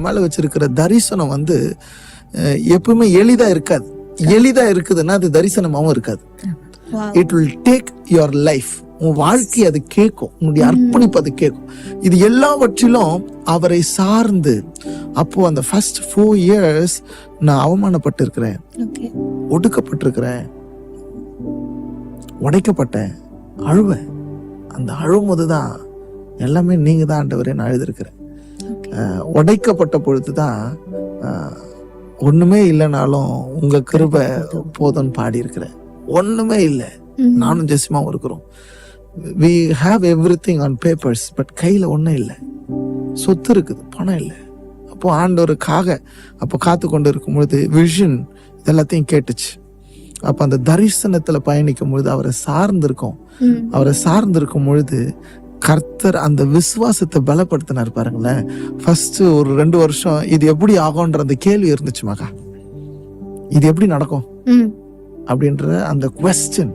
மேல வச்சிருக்கிற தரிசனம் வந்து எப்பவுமே எளிதா இருக்காது. எளிதா இருக்குதுன்னா அது தரிசனமாவும் இருக்காது. It will take your life உன் வாழ்க்கை அது கேட்கும். உன்னுடைய அர்ப்பணிப்பு அது கேட்கும். இது எல்லாவற்றிலும் அவரை சார்ந்து அப்போ அந்த ஃபர்ஸ்ட் ஃபோர் இயர்ஸ் நான் அவமானப்பட்டு இருக்கிறேன் Okay. ஒடுக்கப்பட்டிருக்கிறேன். உடைக்கப்பட்டேன். அழுவேன். அந்த அழும்போது தான் எல்லாமே நீங்க தான் ஆண்டவரே நான். அஹ், உடைக்கப்பட்ட பொழுது தான் ஒண்ணுமே இல்லைனாலும் உங்க கிருபை போதும்னு பாடி ஒண்ணுமே இல்லை. நானும் ஜெசிமாவும் இருக்கிறோம். We have everything on papers but கையில் ஒன்றும் இல்லை. சொத்து இருக்குது பணம் இல்லை. அப்போ ஆண்டவருக்காக அப்போ காத்து கொண்டு இருக்கும் பொழுது விஷன் இதெல்லாத்தையும் கேட்டுச்சு. அப்போ அந்த தரிசனத்தில் பயணிக்கும் பொழுது அவரை சார்ந்திருக்கோம். அவரை சார்ந்திருக்கும் பொழுது கர்த்தர் அந்த விசுவாசத்தை பலப்படுத்தினார் பாருங்களேன். ஃபர்ஸ்ட் ஒரு ரெண்டு வருஷம் இது எப்படி ஆகும்ன்ற அந்த கேள்வி இருந்துச்சு மகா. இது எப்படி நடக்கும்? ம். அப்படின்ற அந்த கொஸ்டின்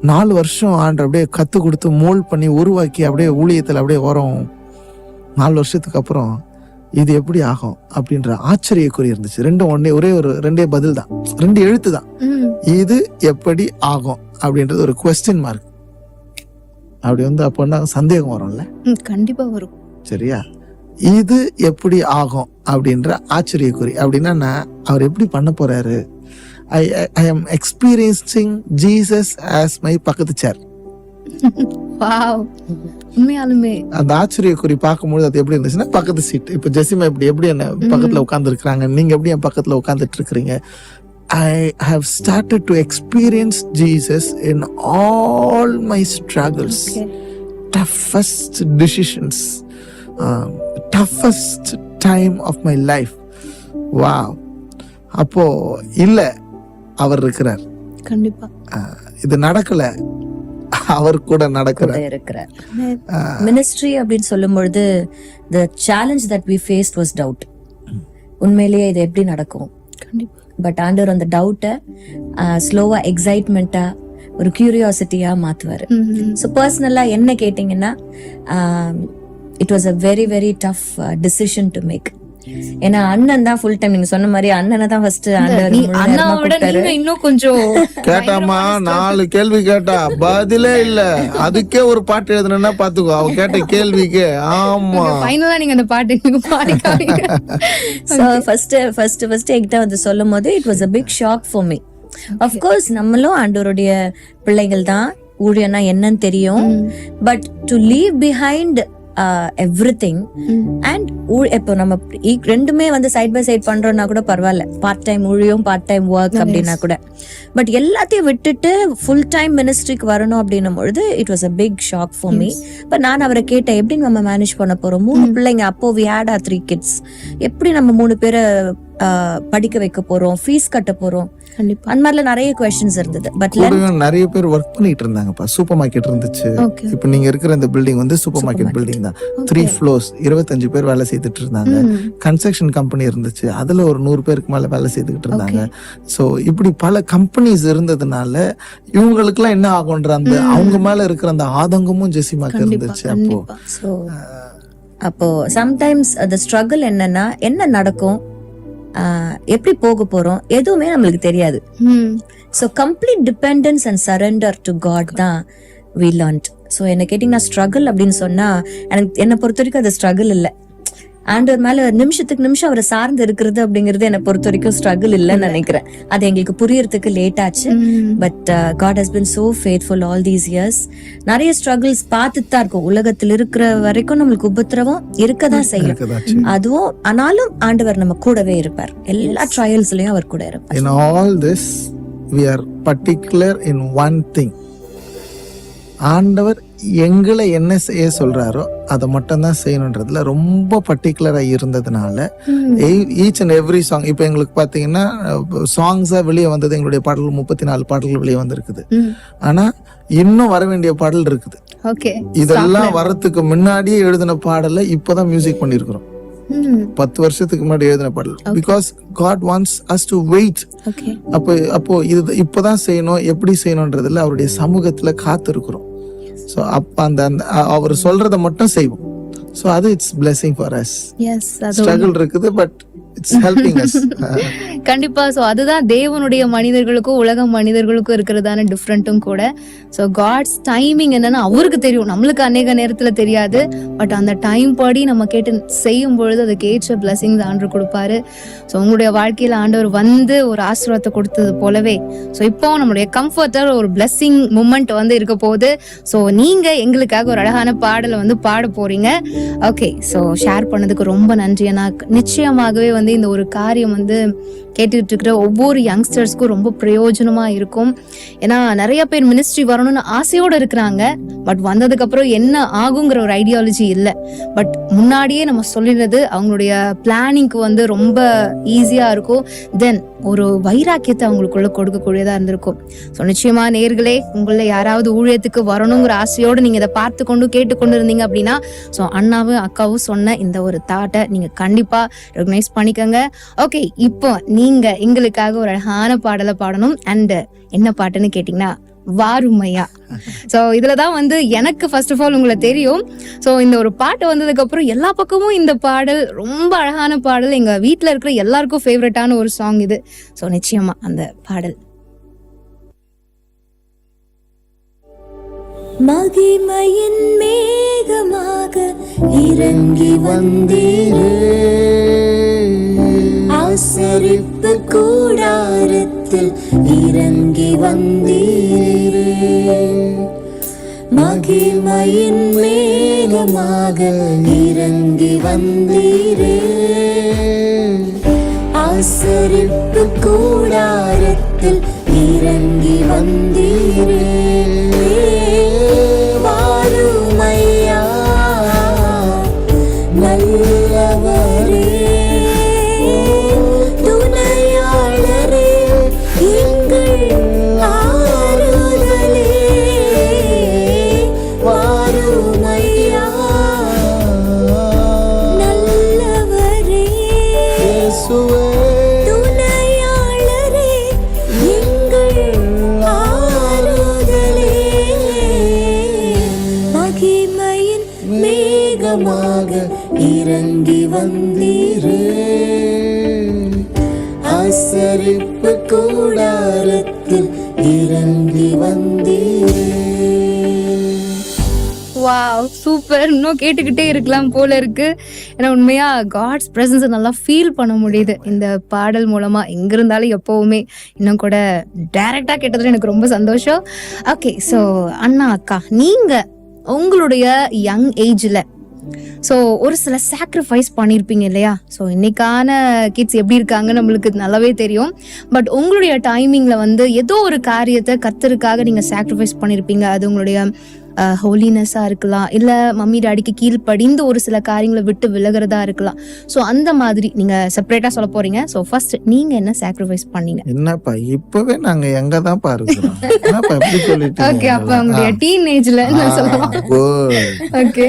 நாலு வருஷம் ஆண்டு அப்படியே கத்து கொடுத்து மோல்ட் பண்ணி உருவாக்கி அப்படியே ஊழியத்தில் அப்படியே வரும் நாலு வருஷத்துக்கு அப்புறம் இது எப்படி ஆகும் அப்படின்ற ஆச்சரியக்குறி இருந்துச்சு. ரெண்டும் ஒன்னே ஒரே ஒரு ரெண்டே பதில் தான் ரெண்டு எழுத்து தான். இது எப்படி ஆகும் அப்படின்றது ஒரு கொஸ்டின் மார்க் அப்படி வந்து அப்போன்னா சந்தேகம் வரும்ல. கண்டிப்பா வரும். சரியா? இது எப்படி ஆகும் அப்படின்ற ஆச்சரியக்குறி. அப்படின்னா நான் அவர் எப்படி பண்ண போறாரு? I I am experiencing Jesus as my பக்கத்து சேர் உண்மையாலுமே. அந்த ஆச்சரியக்குறி பார்க்கும்போது அது எப்படி இருந்துச்சுன்னா பக்கத்து சீட் இப்போ ஜெசிமா இப்படி எப்படி என்ன பக்கத்துல உட்கார்ந்து இருக்கிறாங்க நீங்க எப்படி என் பக்கத்துல உட்கார்ந்துட்டு இருக்கிறீங்க? I have started to experience Jesus in all my struggles Okay. toughest decisions, um, toughest time of my life. Wow. அப்போ இல்ல அவர் இருக்கிறார். கண்டிப்பா. இது நடக்கல. அவர் கூட நடக்கிறார். இருக்கிறார். மினிஸ்ட்ரி அப்படின்னு சொல்லும் பொழுது the challenge that we faced was doubt உண்மையிலேயே இது எப்படி நடக்கும்? கண்டிப்பா. பட் ஆண்டவர் அந்த டவுட்டை ஸ்லோவா எக்ஸைட்மெண்ட்டா ஒரு கியூரியாசிட்டியா மாத்துவாரு. ஸோ பர்சனலா என்ன கேட்டிங்கன்னா it was a very very tough decision to make ஏன்னா அண்ணன் தான் ஃபுல் டைம் நீங்க சொன்ன மாதிரி அண்ணனை தான் ஃபர்ஸ்ட் இன்னும் கொஞ்சம் கேட்டாமா நாலு கேள்வி கேட்டா பதிலே இல்ல. அதுக்கே ஒரு பாட்டு எழுதுனா பாத்துக்கோ அவ கேட்ட கேள்விக்கு ஆமா. ஃபைனலா நீங்க அந்த பாட்டு எனக்கு பாடி காமிங்க. ஸோ ஃபர்ஸ்ட் ஃபர்ஸ்ட் ஃபர்ஸ்ட் என்கிட்ட வந்து சொல்லும் போது it was a big shock for me of course நம்மளும் ஆண்டவருடைய பிள்ளைகள் தான். ஊழியனா என்னன்னு தெரியும். But to leave behind everything. And இப்போ நம்ம ரெண்டுமே வந்து சைட் பை சைட் பண்றோம்னா கூட பரவாயில்ல. பார்ட் டைம் ஊழியம் பார்ட் டைம் ஒர்க் அப்படின்னா கூட. பட் எல்லாத்தையும் விட்டுட்டு ஃபுல் டைம் மினிஸ்ட்ரிக்கு வரணும் அப்படின்னும் பொழுது it was a big shock for me but நான் அவரை கேட்டேன் எப்படி நம்ம மேனேஜ் பண்ண போறோம்? மூணு பிள்ளைங்க அப்போ we had a three kids எப்படி நம்ம மூணு பேரை படிக்க வைக்க போறோம் ஃபீஸ் கட்ட போறோம். அந்த மாதிரிலாம் நிறைய கொஸ்டின்ஸ் இருந்தது. பட் நிறைய பேர் ஒர்க் பண்ணிட்டு இருந்தாங்கப்பா சூப்பர் மார்க்கெட் இருந்துச்சு. ஓகே இப்போ நீங்க இருக்கிற இந்த பில்டிங் வந்து சூப்பர் மார்க்கெட் பில்டிங் தான். த்ரீ ஃப்ளோர்ஸ் இருபத்தஞ்சு பேர் வேலை செய்துட்டு இருந்தாங்க. கன்ஸ்ட்ரக்ஷன் கம்பெனி இருந்துச்சு. அதுல ஒரு நூறு பேருக்கு மேல வேலை செய்துக்கிட்டு இருந்தாங்க. சோ இப்படி பல கம்பெனிஸ் இருந்ததுனால இவங்களுக்குலாம் என்ன ஆகும்ன்ற அந்த அவங்க மேல இருக்கிற அந்த ஆதங்கமும் ஜெசிமாக்கு இருந்துச்சு அப்போ. ஸோ அப்போ சம்டைம்ஸ் அந்த ஸ்ட்ரகிள் என்னன்னா என்ன நடக்கும்? எப்படி போக போறோம் எதுவுமே நம்மளுக்கு தெரியாது. So complete dependence and surrender to God தான் வி லேர்ன்ட் ஸோ என்ன கேட்டிங்கன்னா ஸ்ட்ரகிள் அப்படின்னு சொன்னா எனக்கு என்னை பொறுத்த வரைக்கும் அது ஸ்ட்ரகிள் இல்லை. ஆண்டவர் மேல நிமிஷத்துக்கு நிமிஷம் அவரை சார்ந்து இருக்கிறது அப்படிங்கிறது என்னை பொறுத்த வரைக்கும் ஸ்ட்ரகிள் இல்லைன்னு நினைக்கிறேன். அது எங்களுக்கு புரியறதுக்கு லேட் ஆச்சு. But God has been so faithful all these years நிறைய ஸ்ட்ரகிள்ஸ் பார்த்துட்டு தான் இருக்கும். உலகத்தில் இருக்கிற வரைக்கும் நம்மளுக்கு உபத்திரவம் இருக்க தான் செய்யும் அதுவும் ஆனாலும் ஆண்டவர் நம்ம கூடவே இருப்பார். எல்லா ட்ரையல்ஸ்லயும் அவர் கூட இருப்பார். In all this we are particular in one thing. ஆண்டவர் எங்களை என்ன செய்ய சொல்றாரோ அதை மட்டும் தான் செய்யணுன்றதுல ரொம்ப பர்டிகுலரா இருந்ததுனால. ஈச் அண்ட் எவ்ரி சாங் இப்போ எங்களுக்கு பார்த்தீங்கன்னா சாங்ஸா வெளியே வந்தது எங்களுடைய பாடல்கள் முப்பத்தி நாலு பாடல்கள் வெளியே வந்திருக்குது. ம். ஆனா இன்னும் வர வேண்டிய பாடல் இருக்குது. ஓகே. இதெல்லாம் வரத்துக்கு முன்னாடியே எழுதின பாடலை இப்போதான் மியூசிக் பண்ணியிருக்கிறோம். பத்து வருஷத்துக்கு முன்னாடி எழுதின பாடல். Because God wants us to wait அப்போ அப்போ இது இப்போதான் செய்யணும் எப்படி செய்யணுன்றதுல அவருடைய சமூகத்துல காத்திருக்கிறோம். ஸோ அப்ப அந்த அவர் சொல்றத மட்டும் செய்வோம். ஸோ அது it's blessing for us struggle இருக்குது பட் இட்ஸ் ஹெல்பிங் அஸ் கண்டிப்பா. சோ அதுதான் தேவனுடைய மனிதர்களுக்கும் உலக மனிதர்களுக்கும் இருக்கிறதான டிஃப்ரெண்ட்டும் கூட. சோ காட்ஸ் டைமிங் என்னன்னா அவருக்கு தெரியும். நம்மளுக்கு அநேக நேரத்துல தெரியாது. பட் அந்த டைம் படி நம்ம கேட்டு செய்யும் பொழுது அதுக்கு ஏற்ற பிளஸிங்ஸ் ஆண்டு கொடுப்பாரு. ஸோ உங்களுடைய வாழ்க்கையில ஆண்டவர் வந்து ஒரு ஆசீர்வாதத்தை கொடுத்தது போலவே. ஸோ இப்போ நம்மளுடைய கம்ஃபர்டர் ஒரு பிளெஸ்ஸிங் மூமெண்ட் வந்து இருக்க போகுது. ஸோ நீங்க எங்களுக்காக ஒரு அழகான பாடலை வந்து பாட போறீங்க. ஓகே ஸோ ஷேர் பண்ணதுக்கு ரொம்ப நன்றி. ஏன்னா நிச்சயமாகவே வந்து இந்த ஒரு காரியம் வந்து கேட்டுக்கிட்டு இருக்கிற ஒவ்வொரு யங்ஸ்டர்ஸ்க்கும் ரொம்ப பிரயோஜனமா இருக்கும். ஏன்னா நிறைய பேர் மினிஸ்ட்ரி வரணும்னு ஆசையோட இருக்கிறாங்க. பட் வந்ததுக்கு அப்புறம் என்ன ஆகுங்கிற ஒரு ஐடியாலஜி இல்லை. பட் முன்னாடியே நம்ம சொல்லிடுறது அவங்களுடைய பிளானிங்க்கு வந்து ரொம்ப ஈஸியா இருக்கும். தென் ஒரு வைராக்கியத்தை அவங்களுக்குள்ள கொடுக்கக்கூடியதா இருந்திருக்கும். ஸோ நிச்சயமா நேர்களே உங்களை யாராவது ஊழியத்துக்கு வரணுங்கிற ஆசையோடு நீங்க இதை பார்த்து கொண்டு கேட்டுக்கொண்டு இருந்தீங்க அப்படின்னா ஸோ அண்ணாவும் அக்காவும் சொன்ன இந்த ஒரு தாட்டை நீங்க கண்டிப்பா ரெகனைஸ் பண்ணிக்கோங்க. ஓகே இப்போ நீங்க எங்களுக்காக ஒரு அழகான பாடலை பாடணும் அண்ட் என்ன பாட்டுன்னு கேட்டிங்கன்னா வாருமையா. ஸோ இதுல தான் வந்து எனக்கு ஃபர்ஸ்ட் ஆஃப் ஆல் உங்களை தெரியும். ஸோ இந்த ஒரு பாட்டு வந்ததுக்கு அப்புறம் எல்லா பக்கமும் இந்த பாடல் ரொம்ப அழகான பாடல். எங்க வீட்டில் இருக்கிற எல்லாருக்கும் ஃபேவரட்டான ஒரு சாங் இது. ஸோ நிச்சயமா அந்த பாடல். மகிமையின் மேகமாக இறங்கி வந்தீரே. ஆசரிப்பு கூடாரத்தில் இறங்கி வந்தீரே. மகிமையின் மேகமாக இறங்கி வந்தீரே. ஆசரிப்பு கூடாரத்தில் இறங்கி வந்தீரே. மேகமாக இறங்கி வந்தீரே. ஆசரிப்பு கூடாரத்தில் இறங்கி வந்தீரே. வாவ் சூப்பர் இன்னும் கேட்டுக்கிட்டே இருக்கலாம் போல இருக்கு. ஏன்னா உண்மையா காட்ஸ் பிரசன்ஸை நல்லா ஃபீல் பண்ண முடியுது. இந்த பாடல் மூலமா எங்க இருந்தாலும் எப்பவுமே. இன்னும் கூட டைரக்டா கேட்டதுல எனக்கு ரொம்ப சந்தோஷம். ஓகே ஸோ அண்ணா அக்கா நீங்க உங்களுடைய யங் ஏஜ்ல ஸோ ஒரு சில சாக்ரிஃபைஸ் பண்ணியிருப்பீங்க இல்லையா? ஸோ இன்னைக்கான கிட்ஸ் எப்படி இருக்காங்க நம்மளுக்கு நல்லாவே தெரியும். பட் உங்களுடைய டைமிங்கில் வந்து ஏதோ ஒரு காரியத்தை கத்தருக்காக நீங்கள் சாக்ரிஃபைஸ் பண்ணியிருப்பீங்க அது உங்களுடைய ஹோலினஸ்ஸாக இருக்கலாம். இல்லை மம்மி டாடிக்கு கீழ் படிந்து ஒரு சில காரியங்களை விட்டு விலகிறதா இருக்கலாம். ஸோ அந்த மாதிரி நீங்கள் செப்பரேட்டாக சொல்ல போறீங்க. ஸோ ஃபர்ஸ்ட் நீங்கள் என்ன சாக்ரிஃபைஸ் பண்ணீங்க? என்னப்பா இப்பவே நாங்க எங்க தான் பாருக்கிறோம் ஓகே அப்போ உங்களுடைய டீன் ஏஜ்ல நான் சொல்லலாம் ஓகே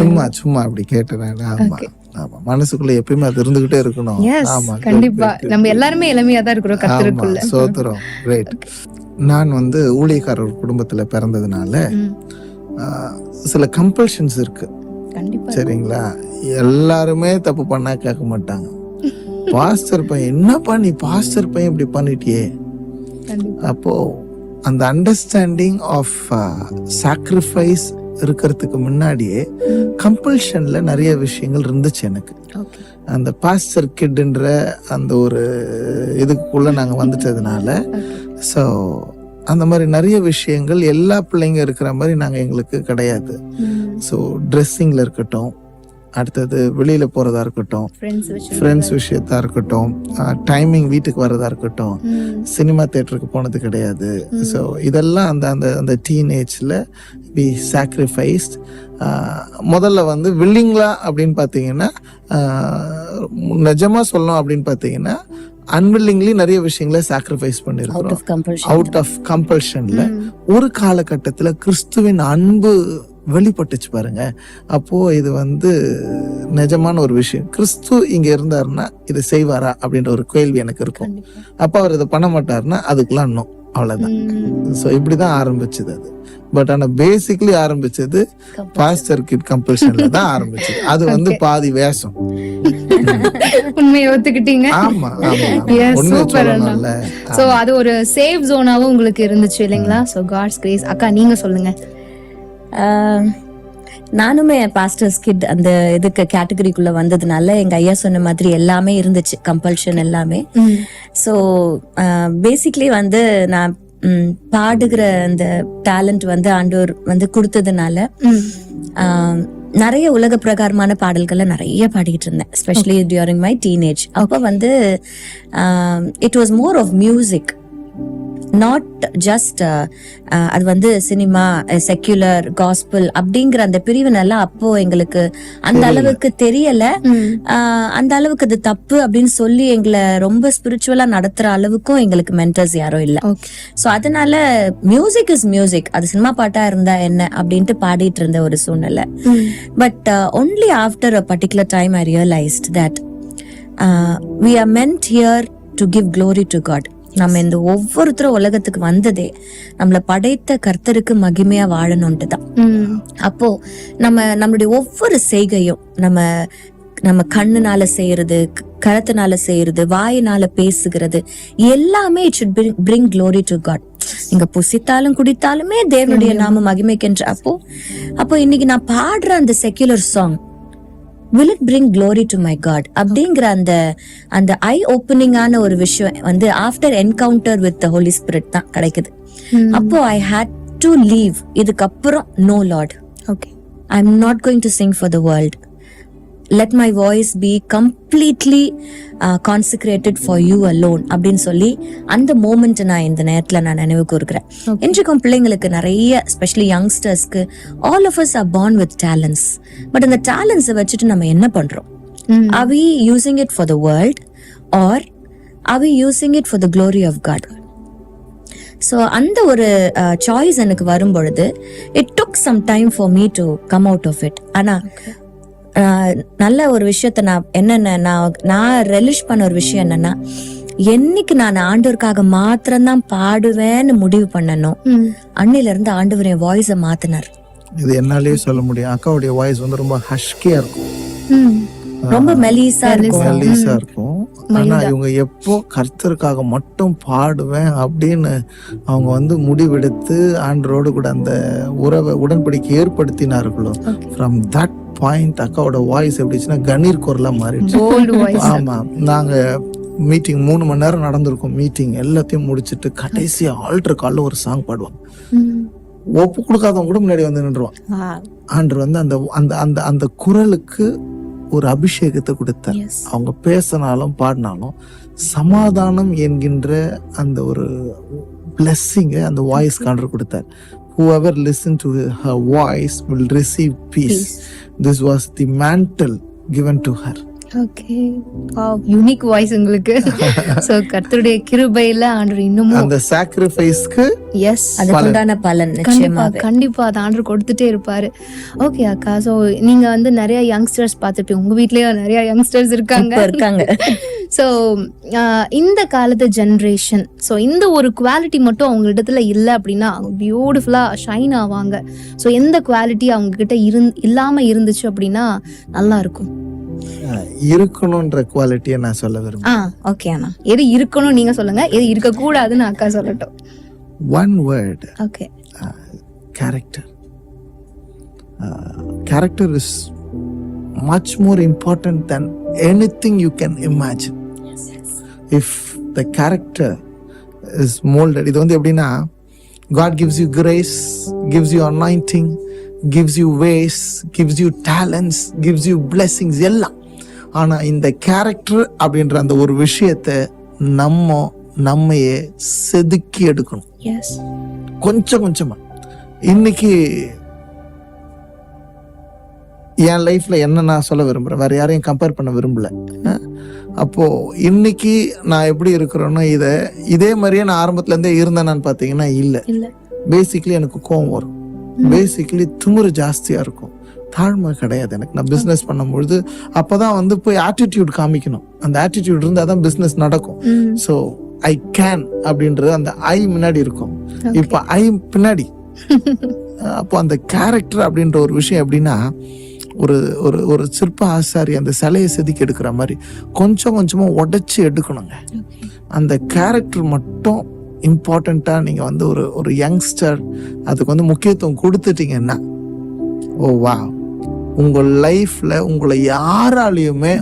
சும்மா சும்மா அப்படி கேட்டேன் ஆமா ஆமா. மனசுக்குள்ள எப்பயுமே அது இருந்துகிட்டே இருக்கணும். ஆமா கண்டிப்பா. நம்ம எல்லாருமே இளமையா தான் இருக்கிறோம் கத்திருக்குள்ள சோத்திரம். ரைட் நான் வந்து ஊழியக்காரர் குடும்பத்துல பிறந்ததுனால சில கம்பல்ஷன்ஸ் இருக்கு. சரிங்களா? எல்லாருமே தப்பு பண்ணா கேட்க மாட்டாங்க. பாஸ்டர் பையன் என்னப்பா நீ பாஸ்டர் பையன் இப்படி பண்ணிட்டியே? அப்போ அந்த அண்டர்ஸ்டாண்டிங் ஆஃப் சாக்ரிஃபைஸ் இருக்கிறதுக்கு முன்னாடியே கம்பல்ஷன்ல நிறைய விஷயங்கள் இருந்துச்சு எனக்கு. அந்த பாஸ்டர் கிட்ன்ற அந்த ஒரு இதுக்குள்ள நாங்க வந்துட்டதுனால ஸோ அந்த மாதிரி நிறைய விஷயங்கள் எல்லா பிள்ளைங்க இருக்கிற மாதிரி நாங்க எங்களுக்கு கிடையாது. ஸோ ட்ரெஸ்ஸிங்ல இருக்கட்டும் அடுத்தது வெளியில போறதா இருக்கட்டும் ஃப்ரெண்ட்ஸ் விஷயத்தா இருக்கட்டும் டைமிங் வீட்டுக்கு வர்றதா இருக்கட்டும் சினிமா தேட்டருக்கு போனது கிடையாது. ஸோ இதெல்லாம் அந்த அந்த அந்த டீனேஜில் பி சாக்ரிஃபைஸ்ட் முதல்ல வந்து வில்லிங்களா அப்படின்னு பார்த்தீங்கன்னா ஆஹ், நிஜமா சொல்லணும் அப்படின்னு பார்த்தீங்கன்னா அன்வில்லிங்லி நிறைய விஷயங்களை சாக்ரிஃபைஸ் கம்பல்ஷன் அவுட் ஆஃப் கம்பல்ஷன்ல ஒரு காலகட்டத்தில் கிறிஸ்துவின் அன்பு வெளிப்பட்டுச்சு பாருங்க. அப்போ இது வந்து நிஜமான ஒரு விஷயம். கிறிஸ்து இங்க இருந்தாருன்னா இதை செய்வாரா அப்படின்ற ஒரு கேள்வி எனக்கு இருக்கும். அப்ப அவர் இதை பண்ண மாட்டாருன்னா அதுக்கெல்லாம் இன்னும் அவ்வளவுதான். ஸோ இப்படிதான் ஆரம்பிச்சது அது. பட் ஆனா பேசிக்லி ஆரம்பிச்சது பாஸ்டர் கிட் கம்பல்ஷன்ல தான் ஆரம்பிச்சது. அது வந்து பாதி வேஷம். உண்மையை ஒத்துக்கிட்டீங்க. ஆமா. சொல்லணும்ல. சோ அது ஒரு சேஃப் ஜோனாவும் உங்களுக்கு இருந்துச்சு இல்லைங்களா? சோ காட்ஸ் கிரேஸ் அக்கா நீங்க சொல்லுங்க. நானுமே பாஸ்டர்ஸ் கிட் அந்த இதுக்கு கேட்டகரிக்குள்ள வந்ததுனால எங்க ஐயா சொன்ன மாதிரி எல்லாமே இருந்துச்சு கம்பல்ஷன் எல்லாமே. ஸோ பேசிக்லி வந்து நான் பாடுகிற அந்த டேலண்ட் வந்து ஆண்டவர் வந்து கொடுத்ததுனால நிறைய உலக பிரகாரமான பாடல்களை நிறைய பாடிட்டு இருந்தேன் ஸ்பெஷலி டியூரிங் மை டீனேஜ் அப்போ வந்து it was more of music not just அது வந்து சினிமா செக்யுலர் காஸ்பிள் அப்படிங்கிற அந்த பிரிவினெல்லாம் அப்போ எங்களுக்கு அந்த அளவுக்கு தெரியல. அந்த அளவுக்கு அது தப்பு அப்படின்னு சொல்லி எங்களை ரொம்ப ஸ்பிரிச்சுவலா நடத்துற அளவுக்கும் எங்களுக்கு மென்டர்ஸ் யாரும் இல்ல. சோ அதனால மியூசிக் இஸ் மியூசிக் அது சினிமா பாட்டா இருந்தா என்ன அப்படின்ட்டு பாடிட்டு இருந்த ஒரு சூழ்நிலை. But only after a particular time I realised that we are meant here to give glory to God நம்ம இந்த ஒவ்வொருத்தரும் உலகத்துக்கு வந்ததே நம்மள படைத்த கர்த்தருக்கு மகிமையா வாழணும்ட்டு தான் அப்போ நம்ம நம்மளுடைய ஒவ்வொரு செய்கையும் நம்ம நம்ம கண்ணுனால செய்யறது கரத்தினால செய்யறது வாயினால பேசுகிறது எல்லாமே it bring bring glory to God. நீங்க புசித்தாலும் குடித்தாலுமே தேவனுடைய நாம மகிமைக்கின்ற. அப்போ அப்போ இன்னைக்கு நான் பாடுற அந்த secular song will it bring glory to my God? அப்படிங்கிற அந்த அந்த ஐ ஓப்பனிங்கான ஒரு விஷயம் வந்து after encounter with the Holy Spirit தான் கிடைக்குது. அப்போ ஐ had டு லீவ் இதுக்கப்புறம் no Lord okay I'm not going to sing for the world. Let my voice be completely uh, consecrated for you alone அப்படின்னு சொல்லி அந்த moment நான் இந்த நேரத்துல நான் நினைவு கூறுகிறேன் இன்றைக்கும் பிள்ளைங்களுக்கு நிறைய specially யங்ஸ்டர்ஸ்க்கு all of us are born with talents but அந்த டேலண்ட்ஸை வச்சுட்டு நம்ம என்ன பண்றோம்? are we using it for the world or are we using it for the glory of God? So அந்த ஒரு சாய்ஸ் எனக்கு வரும் பொழுது it took some time for me to come out of it ஆனா அஹ், நல்ல ஒரு விஷயத்த நான் என்னென்ன நான் நான் ரெலிஷ் பண்ண ஒரு விஷயம் என்னன்னா என்னைக்கு நான் ஆண்டவருக்காக மாத்திரம்தான் பாடுவேன்னு முடிவு பண்ணணும். அன்னில இருந்து ஆண்டவர் என் வாய்ஸை மாத்தினார். இது என்னாலயே சொல்ல முடியும். அக்காவுடைய வாய்ஸ் வந்து ரொம்ப ஹஷ்கியா இருக்கும். ரொம்ப மெலிசா இருக்கும். மெல்லிசா இருக்கும். ஆனா இவங்க எப்போ கர்த்தருக்காக மட்டும் பாடுவேன் அப்படின்னு அவங்க வந்து முடிவெடுத்து ஆண்டரோடு கூட அந்த உறவை உடன்படிக்கை ஏற்படுத்தினார்களோ ஃப்ரம் தட் பாயிண்ட் அக்காவோட வாய்ஸ் எப்படிச்சுன்னா கணீர் குரலா மாறிடுச்சு. போல்டு வாய்ஸ் ஆமா நாங்க மீட்டிங் மூணு மணி நேரம் நடந்திருக்கும். மீட்டிங் எல்லாத்தையும் முடிச்சிட்டு கடைசி ஆல்டர் காலில் ஒரு சாங் பாடுவான் ஒப்பு கொடுக்காதவங்க கூட முன்னாடி வந்து நின்றுவான் ஆண்டர் வந்து அந்த அந்த அந்த அந்த குரலுக்கு ஒரு அபிஷேகத்தை கொடுத்தார். அவங்க பேசினாலும் பாடினாலும் சமாதானம் என்கின்ற அந்த ஒரு பிளஸ்ஸிங்கை அந்த வாய்ஸ் காண்டர் கொடுத்தார். Whoever listen to her voice will receive peace. This was the mantle given to her okay unique voice உங்களுக்கு. சோ கர்த்தருடைய கிருபையில ஆண்டவர் இன்னமும் அந்த சாக்ரிஃபைஸ்க்கு எஸ் அதுக்குண்டான பலன். கண்டிப்பா நிச்சயமாவே கண்டிப்பா அது ஆண்டர் கொடுத்துட்டே இருப்பாரு. ஓகே அக்கா. சோ நீங்க வந்து நிறைய யங்ஸ்டர்ஸ் பார்த்துட்டு உங்க வீட்லயும் நிறைய யங்ஸ்டர்ஸ் இருக்காங்க. இருக்காங்க. ஸோ இந்த காலத்து ஜென்ரேஷன் ஸோ இந்த ஒரு குவாலிட்டி மட்டும் அவங்க இடத்துல இல்லை அப்படின்னா அவங்க பியூட்டிஃபுல்லாக ஷைன் ஆவாங்க. ஸோ எந்த குவாலிட்டி அவங்க கிட்ட இருந் இல்லாமல் இருந்துச்சு அப்படின்னா நல்லா இருக்கும். இருக்கணும்ன்ற குவாலிட்டியை நான் சொல்ல விரும்புறேன் ஓகே அண்ணா எது இருக்கணும் நீங்க சொல்லுங்க எது இருக்கக்கூடாதுன்னு அக்கா சொல்லட்டும் one word okay character. Uh, character is much more important than anything you can imagine. If the character is molded, இது வந்து எப்படின்னா God gives you grace, gives you anointing, gives you ways, gives you talents, gives you blessings எல்லாம். ஆனா இந்த character அப்படின்ற அந்த ஒரு விஷயத்தை நம்ம நம்மையே செதுக்கி எடுக்கணும். கொஞ்சம் கொஞ்சமா. இன்னைக்கு என் லைஃப்ல என்ன நான் சொல்ல விரும்புறேன்? வேற யாரையும் கம்பேர் பண்ண விரும்பல. அஹ் அப்போ இன்னைக்கு நான் எப்படி இருக்கிறேனோ இதை இதே மாதிரியே நான் ஆரம்பத்துல இருந்தே இருந்தேனான்னு பாத்தீங்கன்னா இல்ல. இல்ல. பேசிக்கலி எனக்கு கோவம் வரும். பேசிக்கலி திமிரு ஜாஸ்தியா இருக்கும். தாழ்மை கிடையாது எனக்கு. நான் பிசினஸ் பண்ணும்பொழுது அப்பதான் வந்து போய் ஆட்டிடியூட் காமிக்கணும். அந்த ஆட்டிடியூட் இருந்தால் தான் பிசினஸ் நடக்கும். ஸோ ஐ கேன் அப்படின்றது அந்த ஐ முன்னாடி இருக்கும். இப்போ ஐ பின்னாடி. அப்போ அந்த கேரக்டர் அப்படின்ற ஒரு விஷயம் எப்படின்னா ஒரு ஒரு ஒரு சிற்ப ஆசாரி அந்த சிலையை செதுக்கி எடுக்கிற மாதிரி கொஞ்சம் கொஞ்சமா உடைச்சு எடுக்கணுங்க. அந்த கேரக்டர் மட்டும் இம்பார்ட்டண்ட்டாக நீங்கள் வந்து ஒரு ஒரு யங்ஸ்டர் அதுக்கு வந்து முக்கியத்துவம் கொடுத்துட்டீங்கன்னா ஓ வா உங்கள் லைஃப்ல உங்களை யாராலையுமே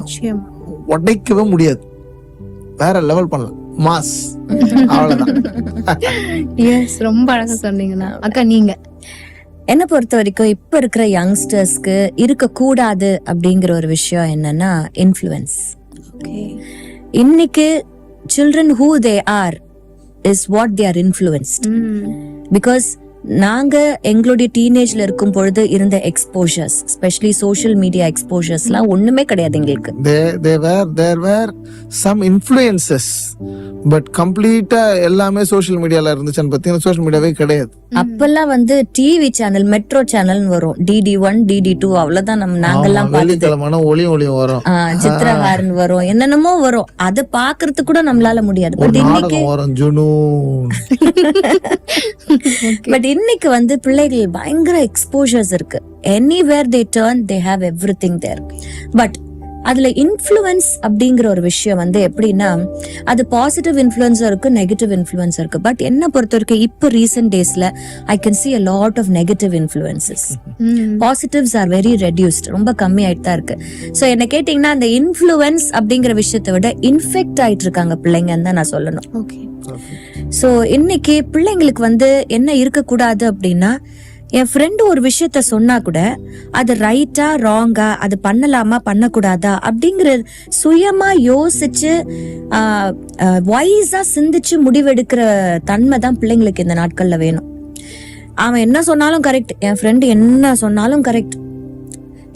உடைக்கவே முடியாது. வேற லெவல் பண்ணலாம். மாஸ் அவ்வளவுதான். எஸ் ரொம்ப அழகா சொன்னீங்கண்ணா. அக்கா நீங்க? என்ன பொறுத்த வரைக்கும் இப்ப இருக்கிற யங்ஸ்டர்ஸ்க்கு இருக்க கூடாது அப்படிங்கிற ஒரு விஷயம் என்னன்னா இன்ஃப்ளூயன்ஸ் இன்னைக்கு children who they are is what they are influenced because நாங்க எங்களுடைய டீனேஜ்ல இருக்கும் பொழுது இருந்த எக்ஸ்போஷர்ஸ் ஸ்பெஷலி சோஷியல் மீடியா எக்ஸ்போஷர்ஸ்லாம் ஒண்ணுமே கிடையாது எங்களுக்கு. There were some influences but கம்ப்ளீட்டா எல்லாமே சோஷியல் மீடியால இருந்துச்சுன்னு பார்த்தீங்கன்னா சோஷியல் மீடியாவே கிடையாது. அப்பெல்லாம் வந்து டிவி சேனல் மெட்ரோ சேனல் வரும். டிடி ஒன் டிடி டூ அவ்வளவுதான் நம்ம நாங்கெல்லாம் வெள்ளிக்கிழமைனா ஒளியும் ஒளியும் வரும். ஆ, சித்திரஹாரன் வரும். என்னென்னமோ வரும். அதை பாக்குறதுக்கு கூட நம்மளால முடியாது. பட் இன்னைக்கு வரும் ஜுனூன். பட் இன்னைக்கு வந்து பிள்ளைகள் பயங்கர எக்ஸ்போஷர்ஸ் இருக்கு. Anywhere they turn they have everything there but அதுல இன்ஃப்ளூயன்ஸ் அப்படிங்கிற ஒரு விஷயம் வந்து எப்படின்னா அது பாசிட்டிவ் இன்ஃப்ளூயன்ஸும் இருக்கு நெகட்டிவ் இன்ஃப்ளூயன்ஸ் இருக்கு. பட் என்ன பொறுத்த வரைக்கும் இப்போ ரீசெண்ட் டேஸ்ல I can see a lot of negative influences positives are very reduced ரொம்ப கம்மி ஆயிட்டு தான் இருக்கு. ஸோ என்ன கேட்டிங்கன்னா அந்த இன்ஃப்ளூயன்ஸ் அப்படிங்கிற விஷயத்தை விட இன்ஃபெக்ட் ஆயிட்டு இருக்காங்க பிள்ளைங்கன்னு தான் நான் சொல்லணும். ஓகே. ஸோ இன்னைக்கு பிள்ளைங்களுக்கு வந்து என்ன இருக்கக்கூடாது அப்படின்னா என் ஃப்ரெண்டு ஒரு விஷயத்த சொன்னா கூட அது ரைட்டா ராங்கா அது பண்ணலாமா பண்ணக்கூடாதா அப்படிங்கிற சுயமா யோசிச்சு வைஸா சிந்திச்சு முடிவெடுக்கிற தன்மை தான் பிள்ளைங்களுக்கு இந்த நாட்கள்ல வேணும். அவன் என்ன சொன்னாலும் கரெக்ட் என் ஃப்ரெண்டு என்ன சொன்னாலும் கரெக்ட்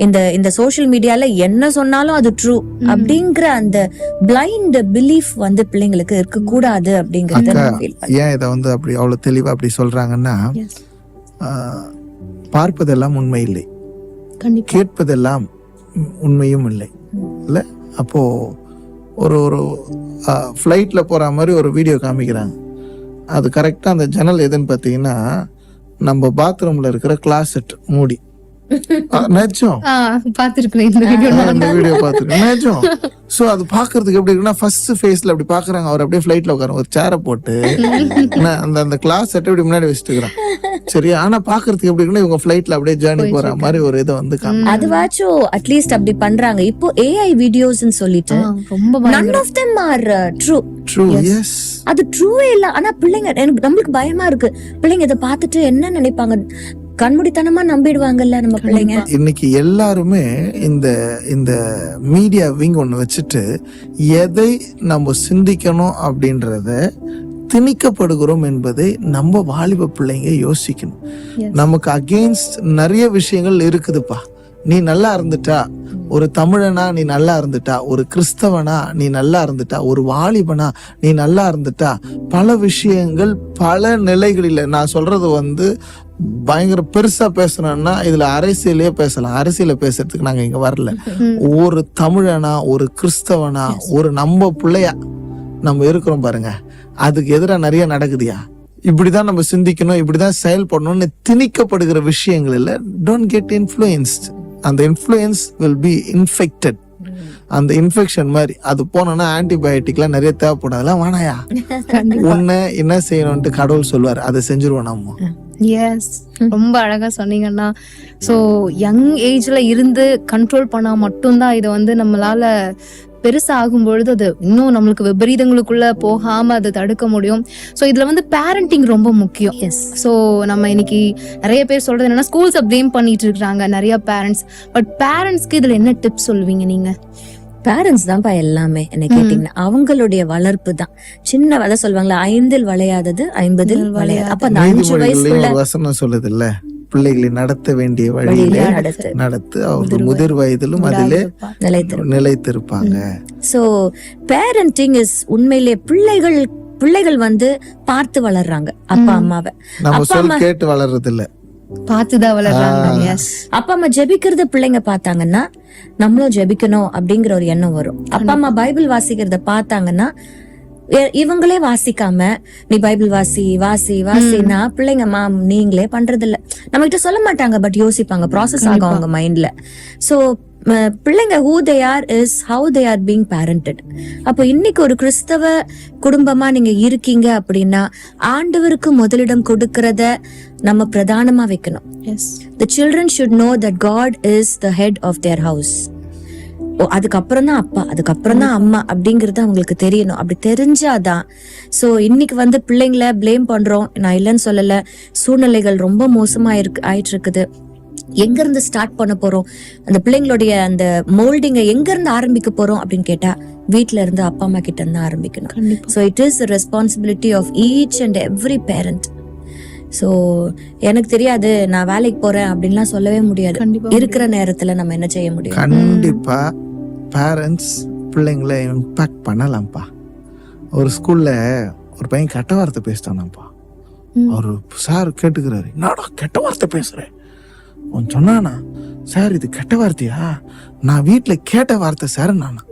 இந்த இந்த சோஷியல் மீடியால என்ன சொன்னாலும் அது ட்ரூ அப்படிங்கிற அந்த பிளைண்ட் பிலீஃப் வந்து பிள்ளைங்களுக்கு இருக்க கூடாது அப்படிங்கறத. ஏன் இதை வந்து அப்படி அவ்வளவு தெளிவா அப்படி சொல்றாங்கன்னா பார்ப்பதெல்லாம் உண்மை இல்லை கேட்பதெல்லாம் உண்மையும் இல்லை. இல்ல? அப்போ ஒரு ஒரு ஃப்ளைட்ல போற மாதிரி ஒரு வீடியோ காமிக்கிறாங்க. அது கரெக்டா அந்த ஜன்னல் எதுன்னு பார்த்தீங்கன்னா நம்ம பாத்ரூம்ல இருக்கிற கிளாசெட் மூடி. நிஜம் ஆ பாத்துருக்கேன் இந்த வீடியோ பார்த்துருக்கேன். நிஜம் சோ அது பாக்குறதுக்கு எப்படி இருக்குன்னா ஃபர்ஸ்ட் ஃபேஸ்ல அப்படி பாக்குறாங்க அவர் அப்படியே ஃபிளைட்ல உட்கார ஒரு சேரை போட்டு அந்த அந்த கிளாஸ் செட் இப்படி முன்னாடி வச்சுட்டு இருக்கிறான் சரி ஆனா பாக்குறதுக்கு எப்படி இருக்குன்னா இவங்க ஃபிளைட்ல அப்படியே ஜேர்னி போற மாதிரி ஒரு இதை வந்து காமி அதுவாச்சும் அட்லீஸ்ட் அப்படி பண்றாங்க. இப்போ ஏஐ வீடியோஸ்னு சொல்லிட்டு ரொம்ப none of them are true true yes அது ட்ரூவே இல்ல. ஆனா பிள்ளைங்க எனக்கு நம்மளுக்கு பயமா இருக்கு. பிள்ளைங்க இதை பார்த்துட்டு என்ன நினைப்பாங்க? கண்மூடித்தனமா நம்பிடுவாங்கல்ல நம்ம பிள்ளைங்க? இன்னைக்கு எல்லாருமே இந்த இந்த மீடியா விங் ஒன்று வச்சுட்டு எதை நம்ம சிந்திக்கணும் அப்படின்றத திணிக்கப்படுகிறோம் என்பதை நம்ம வாலிப பிள்ளைங்க யோசிக்கணும். நமக்கு அகெயின்ஸ்ட் நிறைய விஷயங்கள் இருக்குதுப்பா. நீ நல்லா இருந்துட்டா. ஒரு தமிழனா நீ நல்லா இருந்துட்டா. ஒரு கிறிஸ்தவனா நீ நல்லா இருந்துட்டா. ஒரு வாலிபனா நீ நல்லா இருந்துட்டா. பல விஷயங்கள் பல நிலைகளில் நான் சொல்றது வந்து பயங்கர பெருசா பேசணும்னா இதுல அரசியலே பேசலாம். அரசியல பேசுறதுக்கு நாங்க இங்க வரல. ஒரு தமிழனா ஒரு கிறிஸ்தவனா ஒரு நம்ம பிள்ளையா நம்ம இருக்கிறோம் பாருங்க. அதுக்கு எதிராக நிறைய நடக்குதியா? இப்படிதான் நம்ம சிந்திக்கணும் இப்படிதான் செயல்படணும்னு திணிக்கப்படுகிற விஷயங்கள் இல்லை டோன்ட் கெட் இன்ஃப்ளூயன்ஸ்ட் அந்த இன்ஃப்ளூயன்ஸ் வில் பி இன்ஃபெக்டட் அந்த இன்ஃபெக்ஷன் மாதிரி அது போனோம்னா ஆன்டிபயோட்டிக்லாம் நிறைய தேவைப்படாதுலாம் வேணாயா? உன்னை என்ன செய்யணும்ட்டு கடவுள் சொல்வார் அதை செஞ்சிருவோம் நம்ம எஸ் ரொம்ப அழகா சொன்னீங்கன்னா ஸோ யங் ஏஜ்ல இருந்து கண்ட்ரோல் பண்ணா மட்டும்தான் இதை வந்து நம்மளால பெருசாகும் பொழுது அது இன்னும் நம்மளுக்கு விபரீதங்களுக்குள்ள போகாம அதை தடுக்க முடியும். ஸோ இதுல வந்து பேரண்டிங் ரொம்ப முக்கியம். எஸ் ஸோ நம்ம இன்னைக்கு நிறைய பேர் சொல்றது என்னன்னா ஸ்கூல்ஸை ப்ளேம் பண்ணிட்டு இருக்காங்க நிறைய பேரண்ட்ஸ் பட் பேரண்ட்ஸ்க்கு இதுல என்ன டிப்ஸ் சொல்லுவீங்க நீங்க? பேரண்ட்ஸ் தான்ப்பா எல்லாமே என்ன கேட்டீங்கன்னா. அவங்களுடைய வளர்ப்பு தான். சின்ன வதை சொல்லுவாங்களா ஐந்தில் வளையாதது ஐம்பதில் வளையாது அப்ப அந்த அஞ்சு வசனம் சொல்லுது இல்ல பிள்ளைகளை நடத்த வேண்டிய வழியிலே நடத்து. அவர்கள் முதிர் வயதிலும் அதிலே நிலைத்து நிலைத்திருப்பாங்க. சோ பேரண்டிங் இஸ் உண்மையிலேயே பிள்ளைகள் பிள்ளைகள் வந்து பார்த்து வளர்றாங்க அப்பா அம்மாவை. நம்ம சொல் அம்மா- கேட்டு வளர்றது இல்ல பார்த்துதான் வளர்றாங்க எஸ் அப்பா அம்மா ஜெபிக்கிறத பிள்ளைங்க பார்த்தாங்கன்னா நம்மளும் ஜெபிக்கணும் அப்படிங்கிற ஒரு எண்ணம் வரும். அப்பா அம்மா பைபிள் வாசிக்கிறத பார்த்தாங்கன்னா இவங்களே வாசிக்காம நீ பைபிள் வாசி வாசி வாசினா பிள்ளைங்க மாம் நீங்களே பண்றது இல்ல நம்ம கிட்ட சொல்ல மாட்டாங்க பட் யோசிப்பாங்க ப்ராசஸ் ஆகும் அவங்க மைண்ட்ல சோ பிள்ளைங்க who they are is how they are being parented அப்போ இன்னைக்கு ஒரு கிறிஸ்தவ குடும்பமா நீங்க இருக்கீங்க அப்படின்னா ஆண்டவருக்கு முதலிடம் கொடுக்கறத நம்ம பிரதானமா வைக்கணும். Children should know that god is the head of their house. ஓ அதுக்கப்புறம் தான் அப்பா அதுக்கப்புறம் தான் அம்மா அப்படிங்கறது அவங்களுக்கு தெரியணும். அப்படி தெரிஞ்சாதான். சோ இன்னைக்கு வந்து பிள்ளைங்கள ப்ளேம் பண்றோம். நான் இல்லைன்னு சொல்லல. சூழ்நிலைகள் ரொம்ப மோசமா இருக்கு ஆயிட்டு இருக்குது எங்க இருந்து ஸ்டார்ட் பண்ண போறோம்? அந்த பிள்ளைங்களுடைய அந்த மோல்டிங்க எங்க இருந்து ஆரம்பிக்க போறோம் அப்படின்னு கேட்டா வீட்ல இருந்து அப்பா அம்மா கிட்ட இருந்து ஆரம்பிக்கணும். So it is responsibility of each and every parent so எனக்கு தெரியாது நான் வேலைக்கு போறேன் அப்படின்லாம் சொல்லவே முடியாது. இருக்கிற நேரத்துல நம்ம என்ன செய்ய முடியும்? கண்டிப்பா. பேரண்ட்ஸ் பிள்ளைங்களை இம்பாக்ட் பண்ணலாம்ப்பா. ஒரு ஸ்கூல்ல ஒரு பையன் கெட்ட வார்த்தை பேசிட்டானாப்பா ம். அவரு சார் கேட்டுக்கிறாரு என்னடா கெட்ட வார்த்தை பேசுறேன் அவன் சொன்னானா சார் இது கெட்ட வார்த்தையா? நான் வீட்ல கேட்ட வார்த்தை சார் நானா?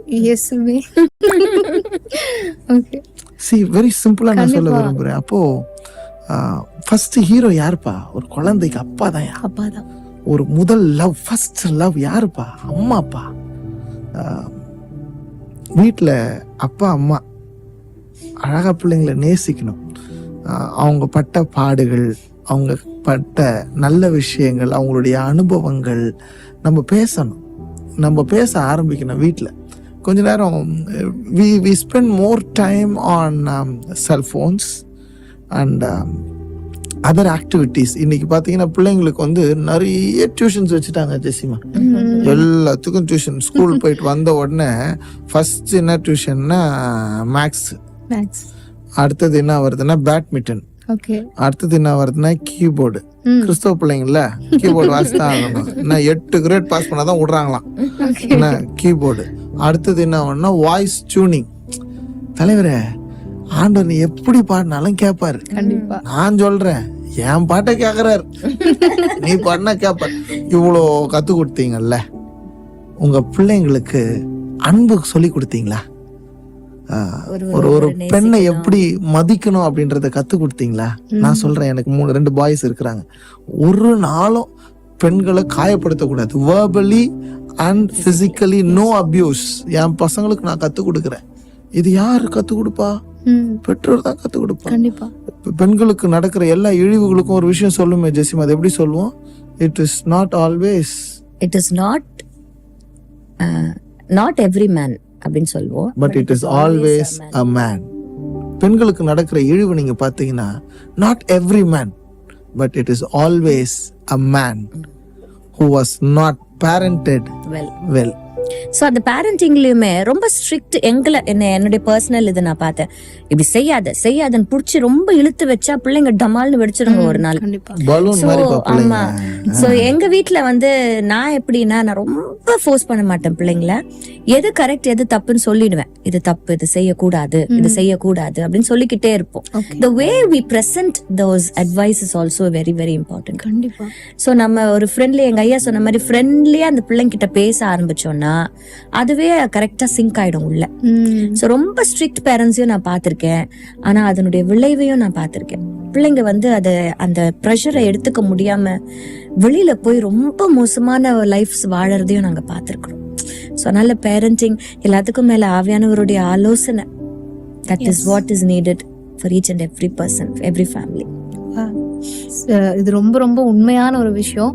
சி வெரி சிம்பிளா நான் சொல்ல கண்டிப்பா. விரும்புறேன். அப்போ ஃபர்ஸ்ட் ஹீரோ யாருப்பா? ஒரு குழந்தைக்கு அப்பா தான் அப்பாதான் ஒரு முதல் லவ் ஃபர்ஸ்ட் லவ் யாருப்பா? அம்மாப்பா. ஆஹ், வீட்டில் அப்பா அம்மா அழகாக பிள்ளைங்களை நேசிக்கணும். அவங்க பட்ட பாடுகள் அவங்க பட்ட நல்ல விஷயங்கள் அவங்களுடைய அனுபவங்கள் நம்ம பேசணும். நம்ம பேச ஆரம்பிக்கணும் வீட்டில் கொஞ்ச நேரம் we we spend more time on cellphones and other activities இன்னைக்கு பார்த்தீங்கன்னா பிள்ளைங்களுக்கு வந்து நிறைய டியூஷன்ஸ் வச்சுட்டாங்க ஜெசிமா. எல்லாத்துக்கும் டியூஷன் ஸ்கூல் போயிட்டு வந்த உடனே ஃபர்ஸ்ட் என்ன டியூஷன்னா மேக்ஸ் அடுத்தது என்ன வருதுன்னா பேட்மிண்டன் அடுத்தது என்ன வருதுன்னா கீபோர்டு கிறிஸ்தவ பிள்ளைங்கள கீபோர்டு வாசித்தான் ஆகணும். என்ன எட்டு கிரேட் பாஸ் பண்ணாதான் விடுறாங்களாம். ஓகே என்ன கீபோர்டு அடுத்தது என்ன ஆகும்னா வாய்ஸ் டியூனிங் தலைவரே ஆண்டவர் நீ எப்படி பாடினாலும் கேட்பாரு கண்டிப்பா. நான் சொல்றேன். என் பாட்டை கேக்குறாரு. நீ பாடினா கேப்பார் இவ்வளோ கத்து கொடுத்தீங்கல்ல. உங்க பிள்ளைங்களுக்கு அன்பு சொல்லி கொடுத்தீங்களா? ஒரு ஒரு பெண்ணை. எப்படி மதிக்கணும் அப்படின்றத கத்து கொடுத்தீங்களா? நான் சொல்றேன் எனக்கு மூணு ரெண்டு பாய்ஸ் இருக்கிறாங்க. ஒரு நாளும் பெண்களை காயப்படுத்தக்கூடாது. Verbally and physically no abuse என் பசங்களுக்கு நான் கத்து கொடுக்குறேன். இது யாரு கத்து கொடுப்பா? பெற்றோர் தான் கத்து கொடுப்பா கண்டிப்பா. பெண்களுக்கு நடக்கிற எல்லா இழிவுகளுக்கும் ஒரு விஷயம் சொல்லுமே ஜெசிமா. அது எப்படி சொல்லுவோம்? It is not always it is not not every man அப்படின்னு சொல்லுவோம். But it is always a man பெண்களுக்கு நடக்கிற இழிவு நீங்க பாத்தீங்கன்னா not every man but it is always a man who was not parented well well so அந்த பேரண்டிங்லயுமே ரொம்ப ஸ்ட்ரிக்ட் எங்களை என்ன என்னுடைய பர்சனல் இது நான் பார்த்தேன். இப்படி செய்யாத செய்யாதன்னு புடிச்சு ரொம்ப இழுத்து வச்சா பிள்ளைங்க டமால்னு வெடிச்சிருங்க ஒரு நாள். மாதிரி ஆமா. சோ எங்க வீட்ல வந்து நான் எப்படின்னா நான் ரொம்ப ஃபோர்ஸ் பண்ண மாட்டேன் பிள்ளைங்கள. எது கரெக்ட் எது தப்புன்னு சொல்லிடுவேன். இது தப்பு இது செய்யக்கூடாது இது செய்யக்கூடாது அப்படின்னு சொல்லிக்கிட்டே இருப்போம். The way we present those advice is also very very important. கண்டிப்பா. ஸோ நம்ம ஒரு ஃப்ரெண்ட்லி எங்க ஐயா சொன்ன மாதிரி ஃப்ரெண்ட்லியா அந்த பிள்ளைங்க கிட்ட பேச ஆரம்பிச்சோம்னா அதுவே கரெக்டா சிங்க் ஆயிடும் உள்ள. ஸோ ரொம்ப ஸ்ட்ரிக்ட் பேரண்ட்ஸையும் நான் பார்த்திருக்கேன். ஆனா அதனுடைய விளைவையும் நான் பார்த்திருக்கேன். பிள்ளைங்க வந்து அதை அந்த ப்ரெஷரை எடுத்துக்க முடியாம வெளியில போய் ரொம்ப மோசமான லைஃப்ஸ் வாழறதையும் நாங்க பார்த்திருக்கிறோம். ஸோ அதனால பேரண்டிங் எல்லாத்துக்கும் மேல ஆவியானவருடைய ஆலோசனை. That is what is needed for each and every person every family இது ரொம்ப ரொம்ப உண்மையான ஒரு விஷயம்.